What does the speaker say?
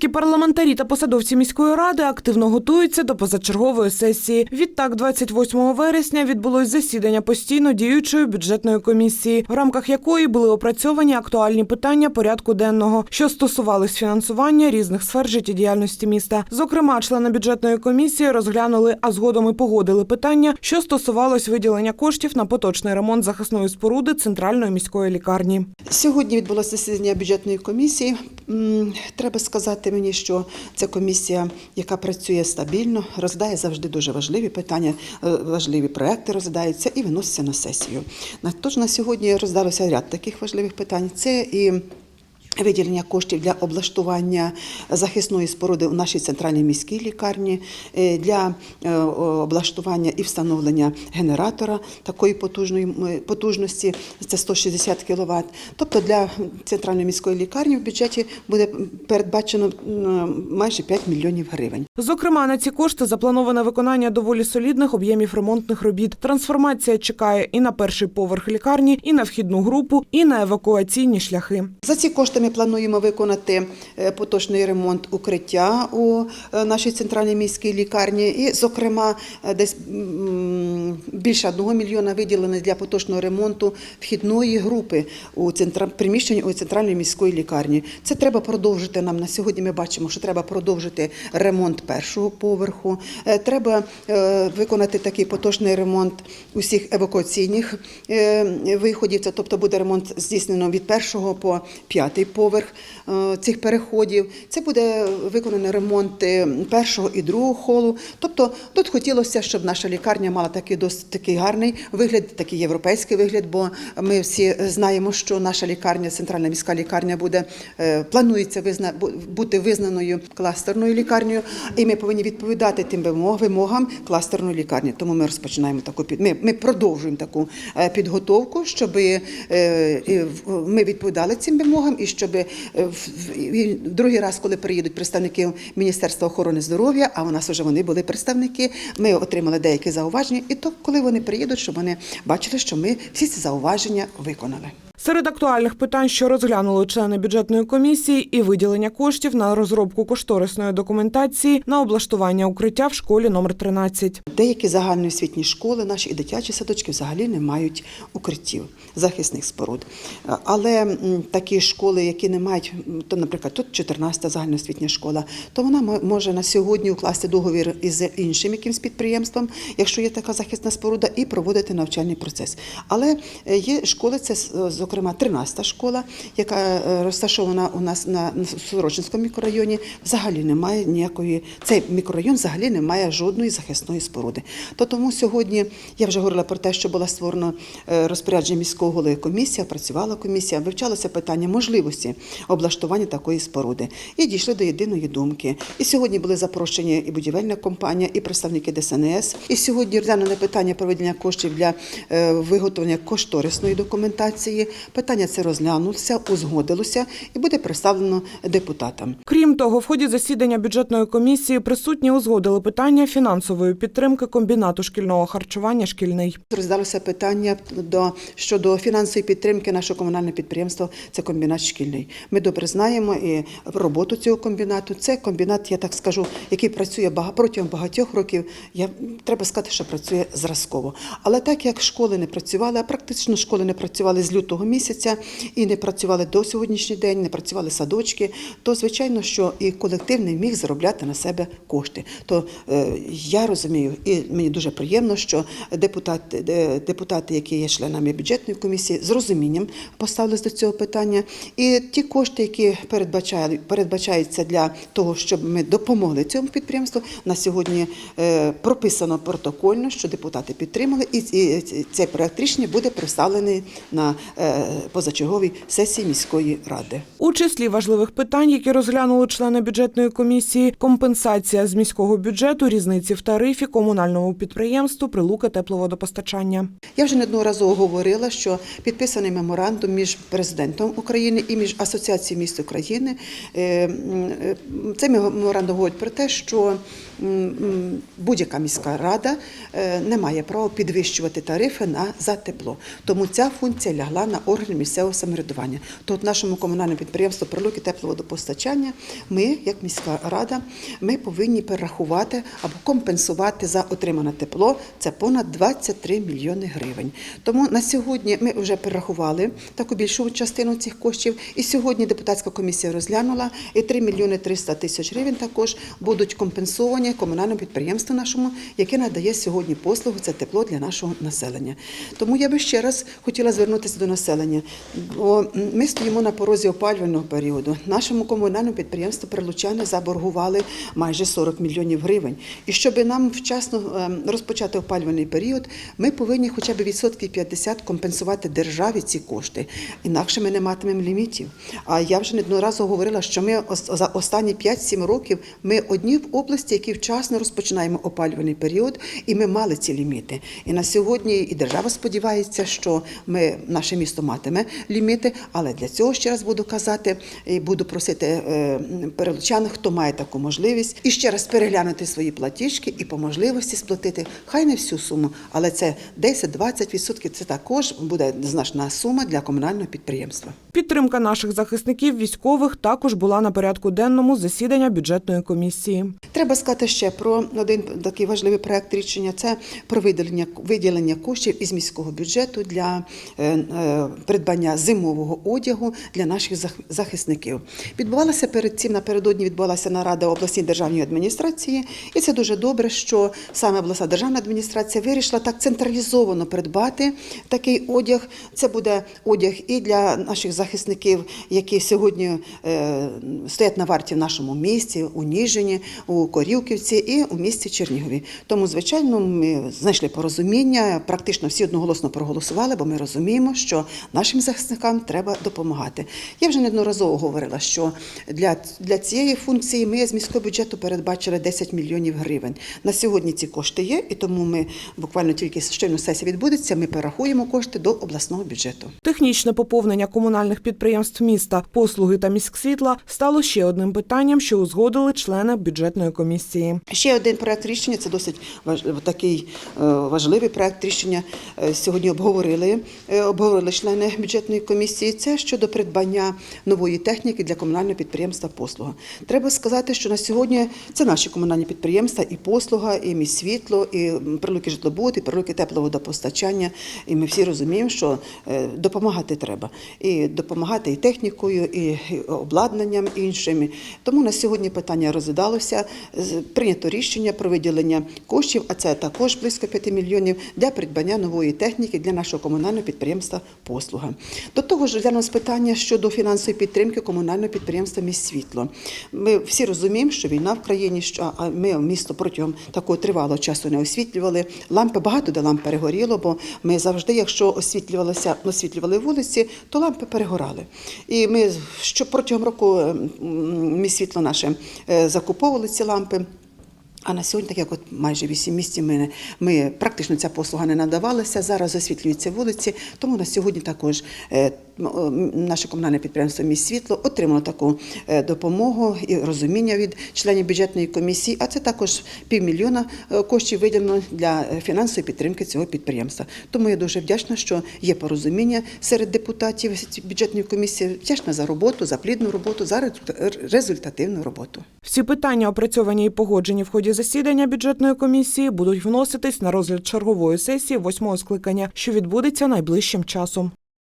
Міські парламентарі та посадовці міської ради активно готуються до позачергової сесії. Відтак, 28 вересня відбулось засідання постійно діючої бюджетної комісії, в рамках якої були опрацьовані актуальні питання порядку денного, що стосувались фінансування різних сфер життєдіяльності міста. Зокрема, члени бюджетної комісії розглянули, а згодом і погодили питання, що стосувалось виділення коштів на поточний ремонт захисної споруди центральної міської лікарні. Сьогодні відбулося засідання бюджетної комісії. Треба сказати мені, що ця комісія, яка працює стабільно, розглядає завжди дуже важливі питання, е, важливі проекти розглядаються і виносяться на сесію. Тож на сьогодні роздалося ряд таких важливих питань. Це і Виділення коштів для облаштування захисної споруди у нашій центральній міській лікарні е, для е, облаштування і встановлення генератора такої потужної м, потужності, це 160 кВт. Тобто для центральної міської лікарні в бюджеті буде передбачено майже 5 мільйонів гривень. Зокрема, на ці кошти заплановане виконання доволі солідних об'ємів ремонтних робіт. Трансформація чекає і на перший поверх лікарні, і на вхідну групу, і на евакуаційні шляхи. За ці кошти ми плануємо виконати е, поточний ремонт укриття у е, нашій центральній міській лікарні. І, зокрема, е, десь більше одного мільйона виділено для поточного ремонту вхідної групи у приміщенні у центральній міської лікарні. Це треба продовжити нам на сьогодні. Ми бачимо, що треба продовжити ремонт першого поверху. Треба виконати такий поточний ремонт усіх евакуаційних виходів. Це тобто буде ремонт здійснено від першого по п'ятий поверх е, цих переходів. Це буде виконаний ремонт е, першого і другого холу. Тобто тут хотілося, щоб наша лікарня мала такий досить такий гарний вигляд, такий європейський вигляд, бо ми всі знаємо, що наша лікарня, центральна міська лікарня, буде е, планується визна бути визнаною кластерною лікарнею, і ми повинні відповідати тим вимогам кластерної лікарні. Тому ми розпочинаємо таку ми, ми продовжуємо таку підготовку, щоб ми відповідали цим вимогам, і щоб е, в- другий раз, коли приїдуть представники Міністерства охорони здоров'я, а у нас вже вони були представники, ми отримали деякі зауваження, і то, коли вони приїдуть, щоб вони бачили, що ми всі ці зауваження виконали. Серед актуальних питань, що розглянули члени бюджетної комісії, і виділення коштів на розробку кошторисної документації на облаштування укриття в школі номер 13. Деякі загальноосвітні школи, наші і дитячі садочки взагалі не мають укриттів, захисних споруд. Але такі школи, які не мають, то, наприклад, тут 14-та загальноосвітня школа, то вона може на сьогодні укласти договір із іншим якимсь підприємством, якщо є така захисна споруда, і проводити навчальний процес. Але е, є школи, це е, зокрема 13-та школа, яка е, розташована у нас на Сорочинському мікрорайоні, взагалі немає ніякої. Цей мікрорайон взагалі не має жодної захисної споруди. То тому сьогодні я вже говорила про те, що була створена е, розпорядження міського голови комісія, працювала комісія, вивчалося питання можливості облаштування такої споруди. І дійшли до єдиної думки. І сьогодні були запрошені і будівельна компанія, і представники ДСНС. І сьогодні розглянули питання проведення коштів для е, виготовлення кошторисної документації. Питання це розглянулося, узгодилося і буде представлено депутатам. Крім того, в ході засідання бюджетної комісії присутні узгодили питання фінансової підтримки комбінату шкільного харчування шкільний. Роздалося питання до щодо фінансової підтримки нашого комунального підприємства. Це комбінат шкільний. Ми добре знаємо і роботу цього комбінату. Це комбінат, я так скажу, який працює протягом багатьох років. Я треба сказати, що працює зразково. Але так як школи не працювали, а практично школи не працювали з лютого місяця і не працювали до сьогоднішній день, не працювали садочки, то звичайно, що і колектив не міг заробляти на себе кошти. То е, я розумію, і мені дуже приємно, що депутати, депутати, які є членами бюджетної комісії, з розумінням поставились до цього питання. І ті кошти, які передбачають, передбачаються для того, щоб ми допомогли цьому підприємству, на сьогодні е, прописано протокольно, що депутати підтримали, і, цей проект рішення буде представлений на е, позачерговій сесії міської ради. У числі важливих питань, які розглянули члени бюджетної комісії, компенсація з міського бюджету різниці в тарифі комунальному підприємству Прилука тепловодопостачання. Я вже неодноразово говорила, що підписаний меморандум між президентом України і між Асоціацією міст України. Е, е, Цей меморандум говорить про те, що будь-яка міська рада е, не має права підвищувати тарифи на за тепло. Тому ця функція лягла на органів місцевого самоврядування. То нашому комунальному підприємству «Прилуки тепловодопостачання ми, як міська рада, ми повинні перерахувати або компенсувати за отримане тепло. Це понад 23 мільйони гривень. Тому на сьогодні ми вже перерахували таку більшу частину цих коштів. І сьогодні депутатська комісія розглянула і 3 мільйони 300 тисяч гривень також будуть компенсовані комунальному підприємству нашому, яке надає сьогодні послугу це тепло для нашого населення. Тому я би ще раз хотіла звернутися до населення. Бо ми стоїмо на порозі опалювального періоду. Нашому комунальному підприємству прилучани заборгували майже 40 мільйонів гривень. І щоб нам вчасно ем, розпочати опалювальний період, ми повинні хоча б відсотків 50 компенсувати державі ці кошти. Інакше ми не матимемо лімітів. А я вже неодноразово говорила, що ми за останні 5-7 років ми одні в області, які вчасно розпочинаємо опалювальний період, і ми мали ці ліміти. І на сьогодні і держава сподівається, що ми наше місто матиме ліміти. Але для цього ще раз буду казати і буду просити е, перелучан, хто має таку можливість, і ще раз переглянути свої платіжки і по можливості сплатити хай не всю суму, але це 10-20% Це також буде значна сума для комунального підприємства. Підтримка наших захисників військових також була на порядку денному засідання бюджетної комісії. Треба сказати ще про один такий важливий проект рішення. Це про виділення виділення коштів із міського бюджету для е, е, придбання зимового одягу для наших зах- захисників. Відбувалася перед цим напередодні відбулася нарада обласній державній адміністрації, і це дуже добре, що саме обласна державна адміністрація вирішила так централізовано придбати такий одяг. Це буде одяг і для наших захисників, які сьогодні е, стоять на варті в нашому місті, у Ніжині, у Корівківці і у місті Чернігові. Тому, звичайно, ми знайшли порозуміння, практично всі одноголосно проголосували, бо ми розуміємо, що нашим захисникам треба допомагати. Я вже неодноразово говорила, що для, для цієї функції ми з міського бюджету передбачили 10 мільйонів гривень. На сьогодні ці кошти є, і тому ми буквально тільки щойно сесія відбудеться, ми перерахуємо кошти до обласного бюджету. Технічне поповнення комунальних підприємств міста, послуги та міськсвітла стало ще одним питанням, що узгодили члени бюджетної комісії. Ще один проект рішення це досить такий е, важливий проект рішення. е, Сьогодні обговорили, е, обговорили члени бюджетної комісії. Це щодо придбання нової техніки для комунального підприємства послуга. Треба сказати, що на сьогодні це наші комунальні підприємства, і послуга, і міськсвітло, і м, прилуки житлобуд, і прилуки тепловодопостачання. І ми всі розуміємо, що допомагати треба. І допомагати і технікою, і і обладнанням іншим. Тому на сьогодні питання розглядалося. Прийнято рішення про виділення коштів, а це також близько 5 мільйонів для придбання нової техніки для нашого комунального підприємства Послуга. До того ж, розглянулось питання щодо фінансової підтримки комунального підприємства «Міськсвітло». Ми всі розуміємо, що війна в країні, що а ми місто протягом такого тривалого часу не освітлювали. Лампи багато де ламп перегоріло, бо ми завжди, якщо освітлювалися, освітлювали вулиці, то лампи перегорали. І ми що протягом року м, «Міськсвітло» наше е, закуповували ці лампи. лампи. А на сьогодні, так як от майже 8 місяців ми, ми практично ця послуга не надавалася. Зараз освітлюються вулиці. Тому на сьогодні також е, наше комунальне підприємство «Міст світло отримало таку е, допомогу і розуміння від членів бюджетної комісії. А це також півмільйона е, коштів виділено для фінансової підтримки цього підприємства. Тому я дуже вдячна, що є порозуміння серед депутатів бюджетної комісії. Вдячна за роботу, за плідну роботу, за результативну роботу. Всі питання, опрацьовані і погоджені в ході засідання бюджетної комісії, будуть вноситись на розгляд чергової сесії восьмого скликання, що відбудеться найближчим часом.